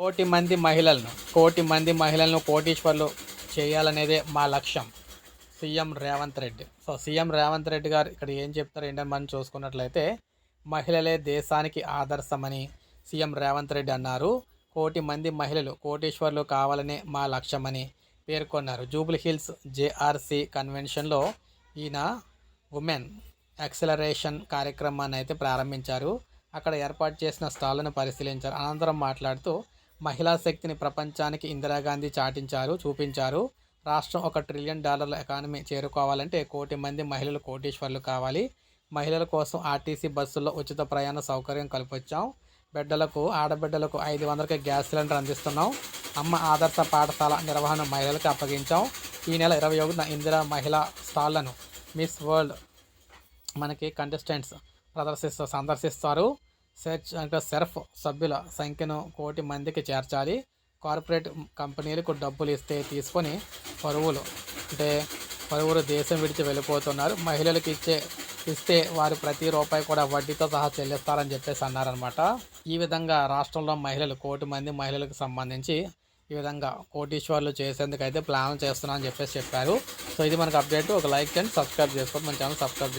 కోటి మంది మహిళలను కోటి మంది మహిళలను కోటీశ్వర్లు చేయాలనేదే మా లక్ష్యం. CM Revanth Reddy. So CM Revanth Reddy గారు ఇక్కడ ఏం చెప్తారు ఏంటని మనం చూసుకున్నట్లయితే మహిళలే దేశానికి ఆదర్శమని సీఎం రేవంత్ రెడ్డి అన్నారు. కోటి మంది మహిళలు కోటీశ్వర్లు కావాలనే మా లక్ష్యమని పేర్కొన్నారు. జూబ్లీ హిల్స్ జేఆర్సీ కన్వెన్షన్లో ఈయన ఉమెన్ యాక్సిలరేషన్ కార్యక్రమాన్ని అయితే ప్రారంభించారు. అక్కడ ఏర్పాటు చేసిన స్టాళ్ళను పరిశీలించారు. అనంతరం మాట్లాడుతూ మహిళా శక్తిని ప్రపంచానికి ఇందిరాగాంధీ చాటించారు చూపించారు. రాష్ట్రం ఒక ట్రిలియన్ డాలర్ల ఎకానమీ చేరుకోవాలంటే కోటి మంది మహిళలు కోటీశ్వర్లు కావాలి. మహిళల కోసం ఆర్టీసీ బస్సుల్లో ఉచిత ప్రయాణ సౌకర్యం కల్పించాం బిడ్డలకు ఆడబిడ్డలకు ఐదు వందలకి గ్యాస్ సిలిండర్ అందిస్తున్నాం. అమ్మ ఆదర్శ పాఠశాల నిర్వహణ మహిళలకు అప్పగించాం. ఈ నెల ఇరవై ఒకటిన ఇందిరా మహిళా స్టాళ్ళను మిస్ వరల్డ్ మనకి కంటెస్టెంట్స్ ప్రదర్శిస్తూ సందర్శిస్తారు. సెర్చ్ అంటే సెర్ఫ్ సభ్యుల సంఖ్యను కోటి మందికి చేర్చాలి. కార్పొరేట్ కంపెనీలకు డబ్బులు ఇస్తే తీసుకొని పరువులు అంటే పరువులు దేశం విడిచి వెళ్ళిపోతున్నారు. మహిళలకు ఇచ్చే ఇస్తే వారు ప్రతి రూపాయి కూడా వడ్డీతో సహా చెల్లిస్తారని చెప్పేసి అన్నారనమాట ఈ విధంగా రాష్ట్రంలో మహిళలు కోటి మంది మహిళలకు సంబంధించి ఈ విధంగా కోటీశ్వర్లు చేసేందుకు అయితే ప్లాన్ చేస్తున్నా అని చెప్పేసి చెప్పారు. సో ఇది మనకు అప్డేట్. ఒక లైక్ అండ్ సబ్స్క్రైబ్ చేసుకోండి. మన ఛానల్ సబ్స్క్రైబ్